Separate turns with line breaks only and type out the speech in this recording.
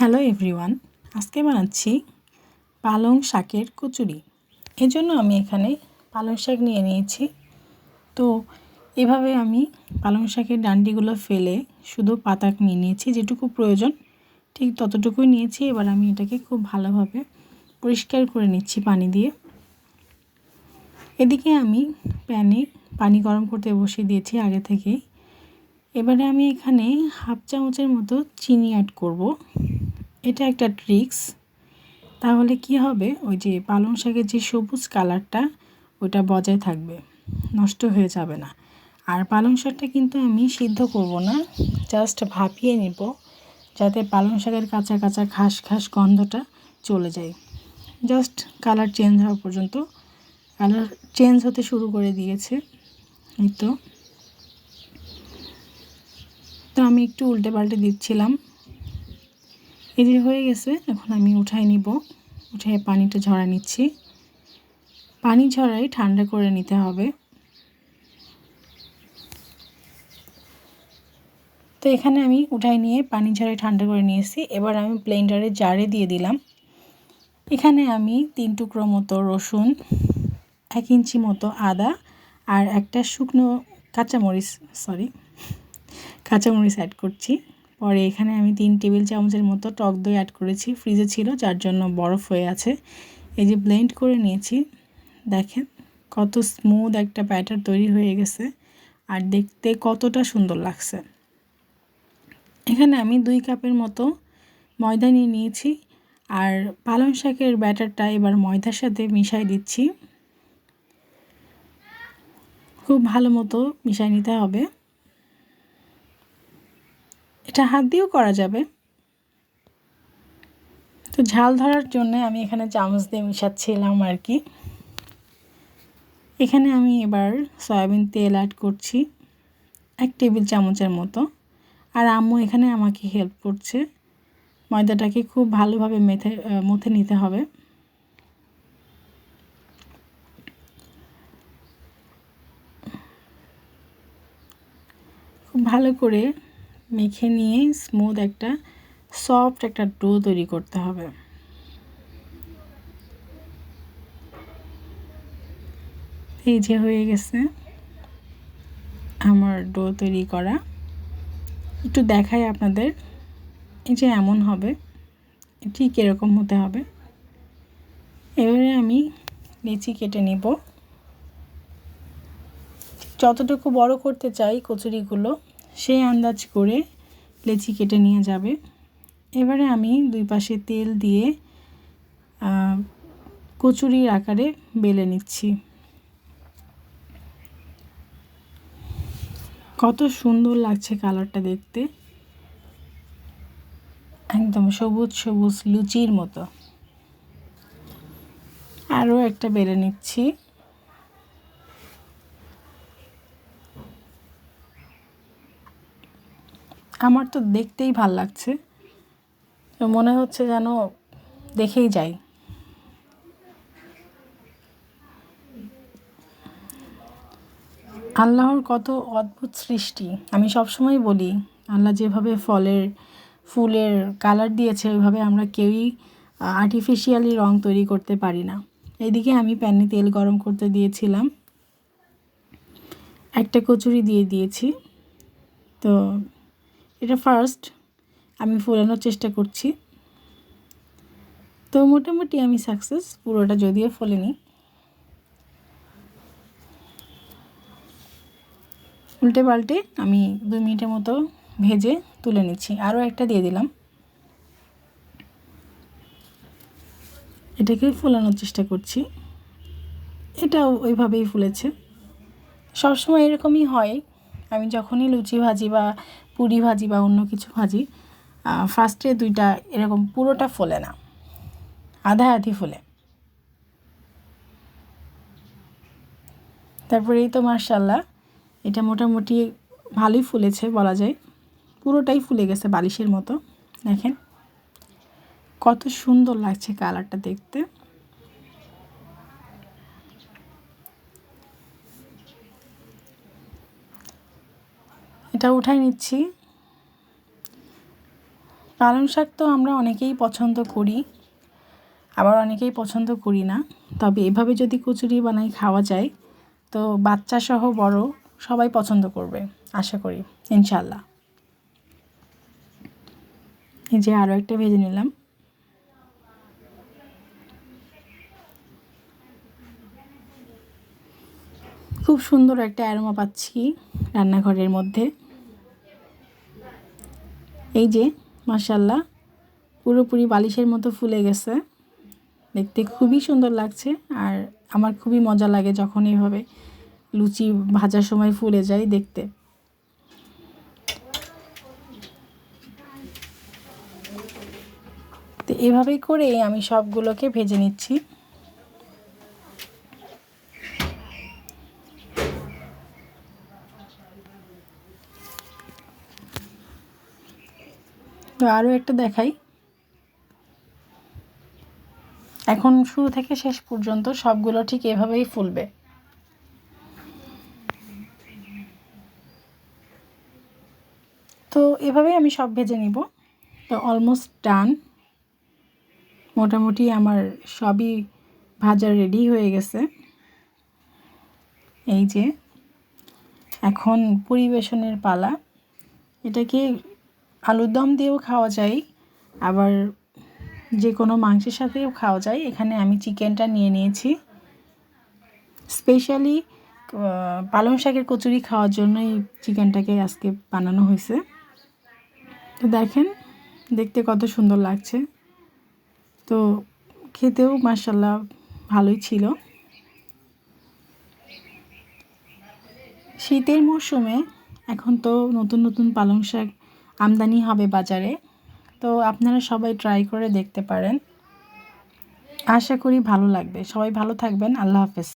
Hello everyone, আজকে বানাচ্ছি পালং শাকের কচুরি। এর জন্য আমি এখানে পালং শাক নিয়ে নিয়েছি। তো এভাবে আমি পালং শাকের ডান্ডিগুলো ফেলে শুধু পাতা নিয়ে নিয়েছি, যেটুকু প্রয়োজন, ঠিক ততটুকুই নিয়েছি। এবার আমি এটাকে খুব ভালোভাবে পরিষ্কার করে নিচ্ছি পানি দিয়ে। এদিকে আমি প্যানে পানি গরম করতে বসিয়ে দিয়েছি আগে থেকেই। এবারে আমি এখানে হাফ চামচের মতো চিনি অ্যাড করব। এটা একটা ট্রিক্স তাহলে কি হবে? ওই যে পালং শাকের যে সবুজ কালারটা ওটা বজায় থাকবে। নষ্ট হয়ে যাবে না। আর পালং শাকটা কিন্তু আমি সিদ্ধ করব না। জাস্ট ভাপিয়ে নিব, যাতে পালং শাকের কাঁচা কাঁচা খাস খাস গন্ধটা চলে যায়। জাস্ট কালার চেঞ্জ হওয়া পর্যন্ত। কালার চেঞ্জ হতে শুরু করে দিয়েছে। এই তো। তো আমি একটু উল্টে পাল্টে দিচ্ছিলাম। এই হয়ে গেছে, এখন আমি উঠাই নিব। উঠে পানিটা ঝরা নিচ্ছি। পানি ঝরাই ঠান্ডা করে নিতে হবে। তো এখানে আমি উঠাই নিয়ে পানি ঝরাই ঠান্ডা করে নিয়েছি। এবার আমি ব্লেন্ডারে জারে দিয়ে দিলাম। এখানে আমি তিন টুকরো মতো রসুন, এক ইঞ্চি মতো আদা আর একটা শুকনো কাঁচামরিচ সরি কাঁচামরিচ অ্যাড করছি। পরে এখানে আমি তিন টেবিল চামচের মতো টক দই অ্যাড করেছি। ফ্রিজে ছিল, যার জন্য বরফ হয়ে আছে। এই যে ব্লেন্ড করে নিয়েছি, দেখেন কত স্মুথ একটা ব্যাটার তৈরি হয়ে গেছে আর দেখতে কতটা সুন্দর লাগছে। এখানে আমি দুই কাপের মতো ময়দা নিয়ে নিয়েছি আর পালং শাকের ব্যাটারটা এবার ময়দার সাথে মিশাই দিচ্ছি। খুব ভালো মতো মিশাই নিতে হবে। এটা হাত দিয়েও করা যাবে। তো ঝাল ধরার জন্য আমি এখানে চামচ দিয়ে মিশাচ্ছিলাম আর কি। এখানে আমি এবার সয়াবিন তেল অ্যাড করছি, এক টেবিল চামচের মতো। আর আম্মু এখানে আমাকে হেল্প করছে, ময়দাটাকে খুব ভালোভাবে মেথে মুথে নিতে হবে। খুব ভালো করে মেখে নিয়ে স্মুথ একটা সফট একটা ডো তৈরি করতে হবে। এই যে হয়ে গেছে আমার ডো তৈরি করা। একটু দেখাই আপনাদের, এই যে এমন হবে, ঠিক এরকম হতে হবে। এবারে আমি লিচি কেটে নিব। যতটুকু বড় করতে চাই কচুরিগুলো সেই আন্দাজ করে লেচি কেটে নিয়ে যাবে। এবারে আমি দুই পাশে তেল দিয়ে কচুরির আকারে বেলে নিচ্ছি। কত সুন্দর লাগছে কালারটা দেখতে। একদম সবুজ সবুজ লুচির মতো। আরও একটা বেলে নিচ্ছি। আমার তো দেখতেই ভালো লাগছে। মনে হচ্ছে যেন দেখেই যাই। আল্লাহর কত অদ্ভুত সৃষ্টি। আমি সবসময় বলি, আল্লাহ যেভাবে ফলের, ফুলের কালার দিয়েছে, ওইভাবে আমরা কেউই আর্টিফিশিয়ালি রং তৈরি করতে পারি না। এদিকে আমি প্যানে তেল গরম করতে দিয়েছিলাম। একটা কচুরি দিয়ে দিয়েছি। তো এটা ফার্স্ট আমি ফোলানোর চেষ্টা করছি। তো মোটামুটি আমি সাকসেস পুরোটা যদিও ফোলেনি। উল্টে পাল্টে আমি দু মিনিটের মতো ভেজে তুলে নিচ্ছি। আরও একটা দিয়ে দিলাম। এটাকে ফোলানোর চেষ্টা করছি। এটাও ওইভাবেই ফুলেছে। সবসময় এরকমই হয় আমি যখনই লুচি ভাজি বা পুরি ভাজি বা অন্য কিছু ভাজি ফার্স্টে দুইটা এরকম পুরোটা ফোলে না। আধা আধি ফোলে। তারপরে এই তো মার্শাল্লাহ এটা মোটামুটি ভালোই ফুলেছে বলা যায়। পুরোটাই ফুলে গেছে বালিশের মতো, দেখেন। কত সুন্দর লাগছে কালারটা দেখতে। এটা উঠাই নিচ্ছি। পালং শাক তো আমরা অনেকেই পছন্দ করি, আবার অনেকেই পছন্দ করি না। তবে এভাবে যদি কচুরি বানাই খাওয়া যায়, তো বাচ্চা সহ বড় সবাই পছন্দ করবে, আশা করি ইনশাল্লাহ এই যে আরও একটা ভেজে নিলাম। খুব সুন্দর একটা অ্যারোমা পাচ্ছি। রান্নাঘরের মধ্যে। এই যে মাসাল্লাহ পুরোপুরি বালিশের মতো ফুলে গেছে। দেখতে খুবই সুন্দর লাগছে আর আমার খুবই মজা লাগে যখন এইভাবে লুচি ভাজার সময় ফুলে যায় দেখতে। তো এভাবেই করে আমি সবগুলোকে ভেজে নিচ্ছি। তো আরও একটা দেখাই। এখন শুরু থেকে শেষ পর্যন্ত সবগুলো ঠিক এভাবেই ফুলবে। তো এভাবেই আমি সব ভেজে নিব। তো অলমোস্ট ডান মোটামুটি আমার সবই ভাজা রেডি হয়ে গেছে। এই যে, এখন পরিবেশনের পালা। এটাকে আলুর দম দিয়েও খাওয়া যায়, আবার যে কোনো মাংসের সাথেও খাওয়া যায়। এখানে আমি চিকেনটা নিয়ে নিয়েছি। স্পেশালি পালং শাকের কচুরি খাওয়ার জন্যই চিকেনটাকে আজকে বানানো হয়েছে। তো দেখেন, দেখতে কত সুন্দর লাগছে। তো খেতেও মার্শাল্লাহ ভালোই ছিল। শীতের মরশুমে এখন তো নতুন নতুন পালং শাক আমদানি হবে বাজারে। তো আপনারা সবাই ট্রাই করে দেখতে পারেন। আশা করি ভালো লাগবে। সবাই ভালো থাকবেন। আল্লাহ হাফেজ।